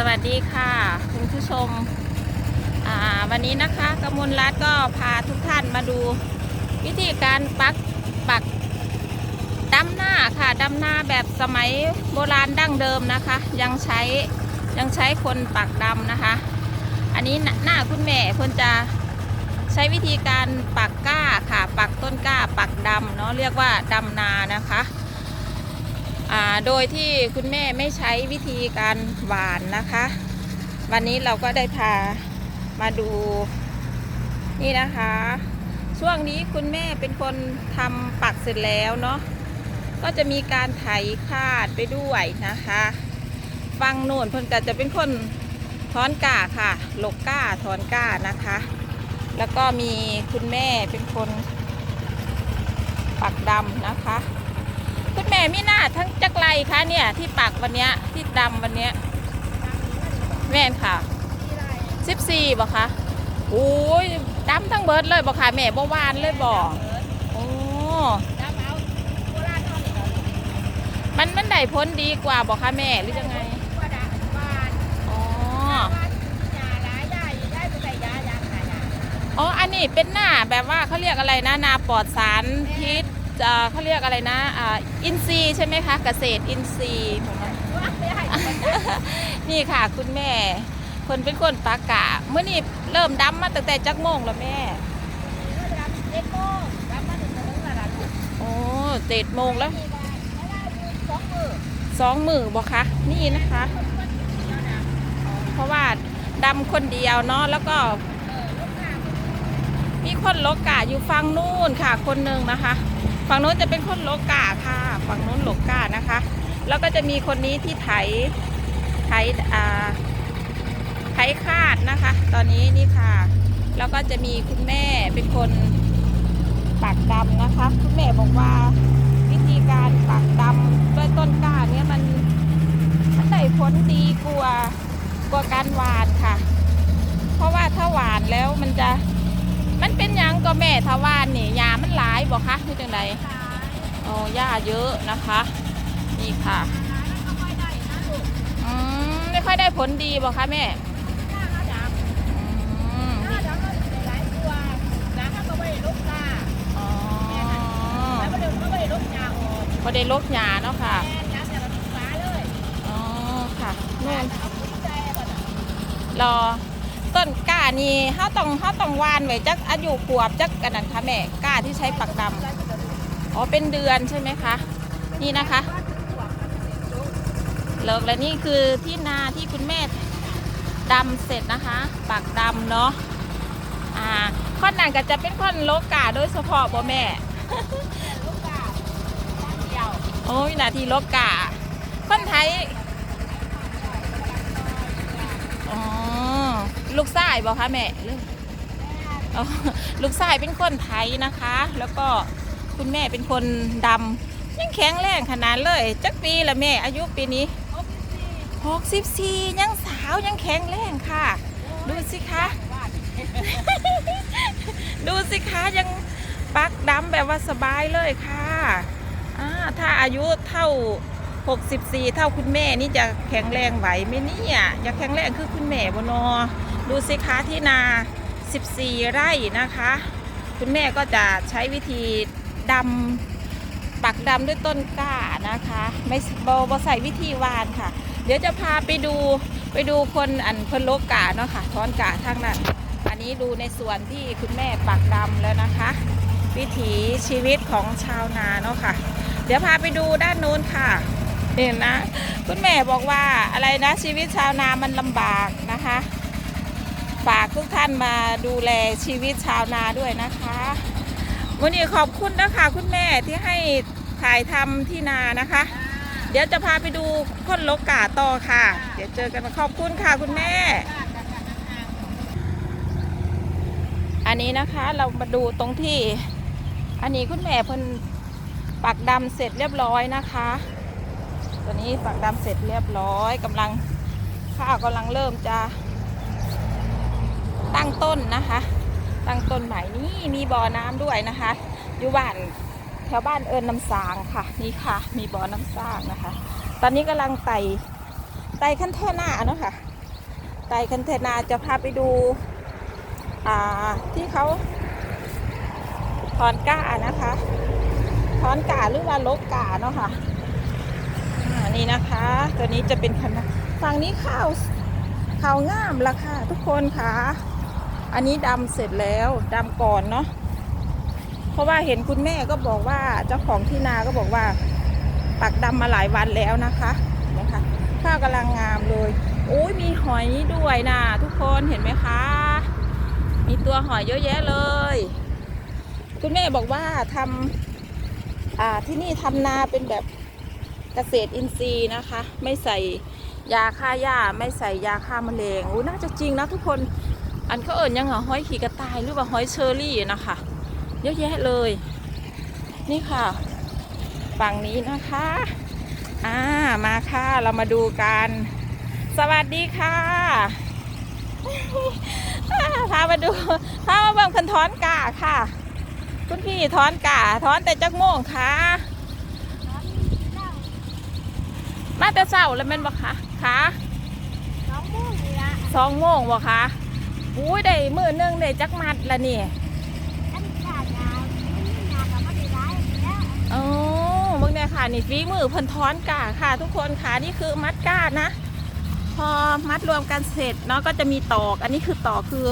สวัสดีค่ะ คุณผู้ชม วันนี้นะคะกมลรัตก็พาทุกท่านมาดู วิธีการปักปักดำหน้าค่ะดำหน้าแบบสมัยโบราณดั้งเดิมนะคะ ยังใช้ยังใช้คนปักดำนะคะ อันนี้หน้าคุณแม่เพิ่นจะใช้วิธีการปักก้าค่ะ ปักต้นก้าปักดำเนาะเรียกว่าดำนานะคะ โดยที่คุณแม่ไม่ใช้วิธีการหวานนะคะ วันนี้เราก็ได้พามาดูนี่นะคะ ช่วงนี้คุณแม่เป็นคนทำปักเสร็จแล้วเนาะก็จะมีการไถคาดไปด้วยนะคะฟังโน่นเพิ่นก็จะเป็นคนถอนก้าค่ะหลกก้าถอนก้านะคะ แล้วก็มีคุณแม่เป็นคนปักดำนะคะ คุณแม่มีหน้าทั้งจักไรคะเนี่ย ที่ปักวันเนี้ยที่ดำวันเนี้ยแม่นค่ะสิบสี่บ่คะโอ้ยดำทั้งเบิดเลยบ่ค่ะแม่บ่หวานเลยบ่โอ้มันมันได้พ้นดีกว่าบ่คะแม่หรือยังไงอ๋ออ๋ออันนี้เป็นหน้าแบบว่าเขาเรียกอะไรนะนาปลอดสารพิษ เขาเรียกอะไรนะอินทรีใช่ไหมคะ เกษตรอินทรีนี่ค่ะคุณแม่คนเป็นคนปากกะเมื่อนี่เริ่มดำมาตั้งแต่จักโมงแล้วแม่โอ้เจ็ดโมงแล้วสองมือบอกคะนี่นะคะ เพราะว่าดำคนเดียวเนาะแล้วก็มีคนลกาอยู่ฝั่งนู้นค่ะ คนหนึ่งนะคะ ฝั่งนู้นจะเป็นคนโลกาค่ะ ฝั่งนู้นโลกานะคะ แล้วก็จะมีคนนี้ที่ไถ ไถอ่าไถคาดนะคะ ตอนนี้นี่ค่ะ แล้วก็จะมีคุณแม่เป็นคนปักดำนะคะ คุณแม่บอกว่าวิธีการปักดำด้วยต้นกล้าเนี้ยมันมันได้ผลดีกว่ากว่าการหวานค่ะ เพราะว่าถ้าหวานแล้วมันจะ นก็แม่ถ้าหวานนี่ยามันหลายบอกคะคือจังไดอ๋อหญ้าเยอะนะคะ นี่ค่ะอืมไม่ค่อยได้ผลดีบอกคะแม่อืมอ๋อพอได้ลกหญ้าเนาะค่ะอ๋อค่ะนู่นรอ ต้นกล้านี่เขาต้องเขาต้องหวานไว้จักอายุขวบจักกันนั้นค่ะแม่กล้าที่ใช้ปักดำอ๋อเป็นเดือนใช่ไหมคะนี่นะคะเลิกแล้วนี่คือที่นาที่คุณแม่ดำเสร็จนะคะ ปักดำเนาะอ่าข้อนนั้นก็จะเป็นข้อนโลกาโดยเฉพาะบ่แม่โอ้ยนาทีโลกาคนไทยอ๋อลูกชาย บอกคะแม่หรือลูกชายเป็นคนไทยนะคะ แล้วก็คุณแม่เป็นคนดำยังแข็งแรงขนาดเลย จักปีละแม่ อายุปีนี้หกสิบสี่ยังสาวยังแข็งแรงค่ะ ดูสิคะ ดูสิคะยังปักดำแบบว่าสบายเลยค่ะถ้าอายุเท่า 64 เท่าคุณแม่นี่จะแข็งแรงไหวไหมเนี่ยจะแข็งแรงคือคุณแม่บนอ ดูสิคะที่นา 14 ไร่นะคะ คุณแม่ก็จะใช้วิธีดำปักดำด้วยต้นกล้านะคะ ไม่บอบใส่วิธีวานค่ะ เดี๋ยวจะพาไปดูไปดูคนอันเพิ่นโลกกาเนาะค่ะทอนกาทางนั้นอันนี้ดูในส่วนที่คุณแม่ปักดำแล้วนะคะ วิถีชีวิตของชาวนาเนาะค่ะ เดี๋ยวพาไปดูด้านนู้นค่ะเห็นนะ คุณแม่บอกว่าอะไรนะชีวิตชาวนามันลำบากนะคะ ฝากทุกท่านมาดูแลชีวิตชาวนาด้วยนะคะ วันนี้ขอบคุณนะคะคุณแม่ที่ให้ถ่ายทำที่นานะคะ เดี๋ยวจะพาไปดูคนลกกาต่อค่ะ เดี๋ยวเจอกันขอบคุณค่ะคุณแม่ อันนี้นะคะเรามาดูตรงที่ อันนี้คุณแม่เพิ่นปักดำเสร็จเรียบร้อยนะคะ ตัวนี้ปักดำเสร็จเรียบร้อยกำลังข้าวกำลังเริ่มจะ ตั้งต้นนะคะ ตั้งต้นใหม่นี่มีบ่อน้ำด้วยนะคะอยู่บ้านแถวบ้านเอิญน้ำสางค่ะนี่ค่ะ มีบ่อน้ำสร้างนะคะ ตอนนี้กำลังไต่ไต่ขั้นแท่หน้าเนาะค่ะไต่คันเทนาจะพาไปดูอ่าที่เขาถอนก้านะคะถอนก้าหรือว่าลบก้าเนาะค่ะอ่านี่นะคะ ตัวนี้จะเป็นคณะฝั่งนี้ข้าวข้าวงามราคาทุกคนค่ะ อันนี้ดำเสร็จแล้วดำก่อนเนาะเพราะว่าเห็นคุณแม่ก็บอกว่าเจ้าของที่นาก็บอกว่า ปักดำมาหลายวันแล้วนะคะนะคะข้าวกำลังงามเลยโอ้ยมีหอยด้วยนะทุกคนเห็นไหมคะ มีตัวหอยเยอะแยะเลย คุณแม่บอกว่าทำอ่าที่นี่ทำนาเป็นแบบเกษตรอินทรีย์นะคะ ไม่ใส่ยาฆ่าหญ้าไม่ใส่ยาฆ่าแมลงอู้น่าจะจริงนะทุกคน อันเขาเอ่ยยังเหรอหอยขี่กระต่ายหรือว่าหอยเชอรี่นะคะเยอะแยะเลย นี่ค่ะ ฝั่งนี้นะคะอ่ามาค่ะเรามาดูกัน สวัสดีค่ะพามาดูพามาเบิ่งคนถอนกาค่ะ คุณพี่ถอนกาถอนแต่จักโมงค่ะมาแต่เช้าแล้วแม่นบ่คะคะน้องมุ่งนี่ละสองโมงบ่คะ อุ้ยได้มือหนึงได้จักมัดละนี่อันนี้ยายาอันนี้ยากับมันได้ร้ายแล้วโอ้เบิ่งเนี่ยค่ะนี่ฝีมือเพิ่นถอนกาค่ะ ทุกคนค่ะนี่คือมัดกานะ พอมัดรวมกันเสร็จเนาะก็จะมีตอก อันนี้คือตอกคือ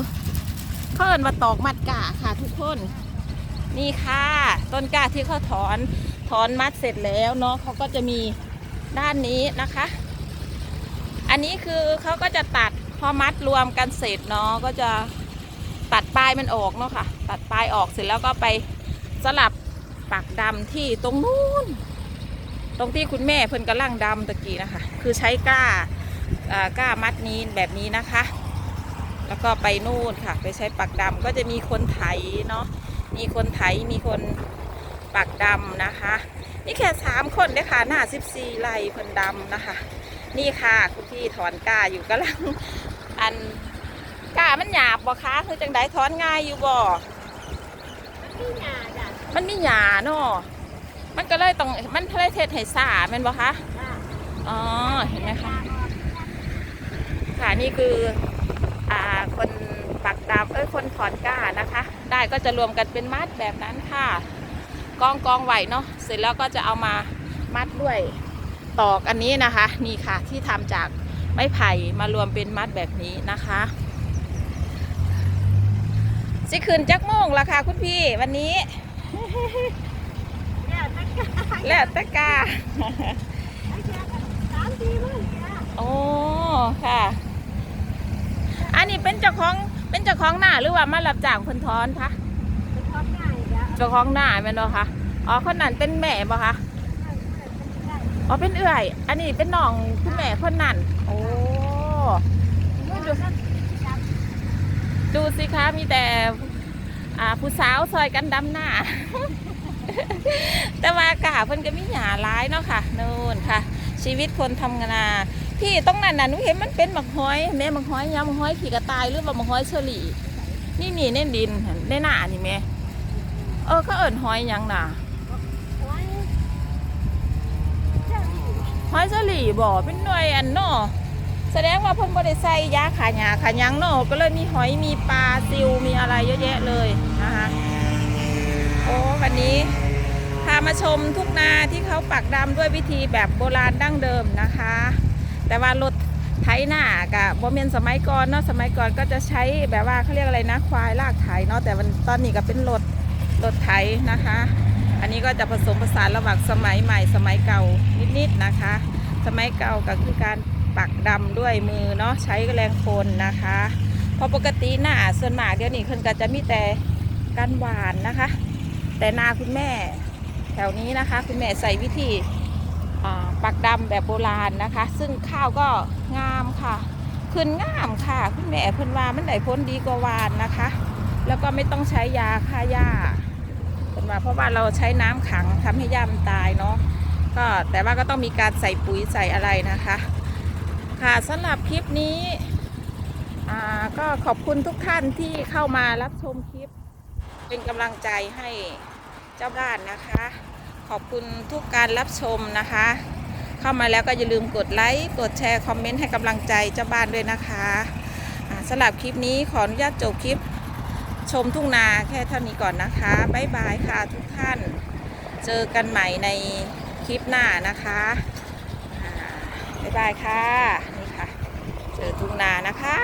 เขาเอินว่าตอกมัดกาค่ะ ทุกคนนี่ค่ะ ต้นกาที่เขาถอนถอนมัดเสร็จแล้วเนาะเขาก็จะมีด้านนี้นะคะ อันนี้คือเขาก็จะตัด พอมัดรวมกันเสร็จเนาะก็จะตัดปลายมันออกเนาะค่ะ ตัดปลายออกเสร็จแล้วก็ไปสลับปักดำที่ตรงนู้นตรงที่คุณแม่เพิ่นกำลังดำตะกี้นะคะ คือใช้ก้าอ่าก้ามัดนี้แบบนี้นะคะ แล้วก็ไปนู่นค่ะ ไปใช้ปักดำก็จะมีคนไถเนาะมีคนไถมีคนปักดำนะคะ นี่แค่สามคนเด้อค่ะหน้าสิบสี่ไร่เพิ่นดำนะคะ นี่ค่ะคุณพี่ถอนก้าอยู่กำลัง อันก้ามันหยาบบ่คะคือจังไดถอนง่ายอยู่บ่มันมียาจ้ะมันมีหยาเนาะมันก็เลยต้องมันเลยเทศให้สาแม่นบ่คะจ้ะอ๋อเห็นไหมคะยาออกค่ะนี่คืออ่าคนปักดำเอ้ยคนถอนก้านะคะ ได้ก็จะรวมกันเป็นมัดแบบนั้นค่ะกองกองไหวเนาะเสร็จแล้วก็จะเอามามัดด้วยตอกอันนี้นะคะ นี่ค่ะที่ทำจาก ไม้ไผ่มารวมเป็นมัดแบบนี้นะคะสิคืนจักโมงละค่ะคุณพี่วันนี้เนี่ยตะกร้าแล้วแตะกาไอ้เจ้าก็สามสี่มื้อนี่ละโอ้ค่ะ อันนี้เป็นเจ้าของเป็นเจ้าของหน้าหรือว่ามารับจ้างคนถอนคะเป็นทอดง่ายจ้ะเจ้าของหน้าแม่นบ่คะอ๋อคนนั้นเป็นแม่บ่คะ อ๋อเป็นเอื่อย อันนี้เป็นน้องคุณแม่คนนั้นโอ้ดูสิดูสิคะมีแต่อ่าผู้สาวซอยกันดำหน้า แต่ว่ากาเพิ่นก็มีหยาร้ายเนาะค่ะนู่นค่ะ ชีวิตคนทำงานพี่ตรงนั้นน่ะหนูเห็นมันเป็นหมักห้อยแม่หมักห้อยยำหมักห้อยขี่กระต่ายหรือว่าหมักห้อยเชอรี่นี่นี่ในดินในหน้านี่แม่เออเขาเอิ้นห้อยยังน่ะ ไว้เจ้านี่ ห อยสลีบ่เป็นหน่วยอันเนาะแสดงว่าเพิ่นบ่ได้ใส่ยาขาหญ้าขายังเนาะก็เลยมีหอยมีปลาซิวมีอะไรเยอะแยะเลยนะคะโอ้วันนี้พามาชมทุกนาที่เขาปักดำด้วยวิธีแบบโบราณดั้งเดิมนะคะ แต่ว่ารถไถหน้ากับโบเมนสมัยก่อนเนาะสมัยก่อนก็จะใช้แบบว่าเขาเรียกอะไรนะควายลากไถเนาะแต่ตอนนี้ก็เป็นรถรถไถนะคะ อันนี้ก็จะผสมผสานระหว่างสมัยใหม่สมัยเก่านิดๆนะคะ สมัยเก่าก็คือการปักดำด้วยมือเนาะใช้แรงคนนะคะเพราะปกติหน้าส่วนมากเดี๋ยวนี้คนก็จะมีแต่การหวานนะคะ แต่นาคุณแม่แถวนี้นะคะ คุณแม่ใส่วิธีปักดำแบบโบราณนะคะ ซึ่งข้าวก็งามค่ะขึ้นงามค่ะ คุณแม่เพิ่นว่ามันได้พ้นดีกว่าหวานนะคะ แล้วก็ไม่ต้องใช้ยาฆ่าหญ้า ว่าเพราะว่าเราใช้น้ำขังทำให้ย่ามันตายเนาะก็แต่ว่าก็ต้องมีการใส่ปุ๋ยใส่อะไรนะคะ ค่ะสำหรับคลิปนี้ก็ขอบคุณทุกท่านที่เข้ามารับชมคลิป เป็นกำลังใจให้เจ้าบ้านนะคะ ขอบคุณทุกการรับชมนะคะ เข้ามาแล้วก็อย่าลืมกดไลค์กดแชร์คอมเมนต์ให้กำลังใจเจ้าบ้านด้วยนะคะสำหรับคลิปนี้ขออนุญาตจบคลิป ชมทุ่งนาแค่เท่านี้ก่อนนะคะบ๊ายบายค่ะทุกท่าน เจอกันใหม่ในคลิปหน้านะคะบ๊ายบายค่ะนี่ค่ะ เจอทุ่งนานะคะ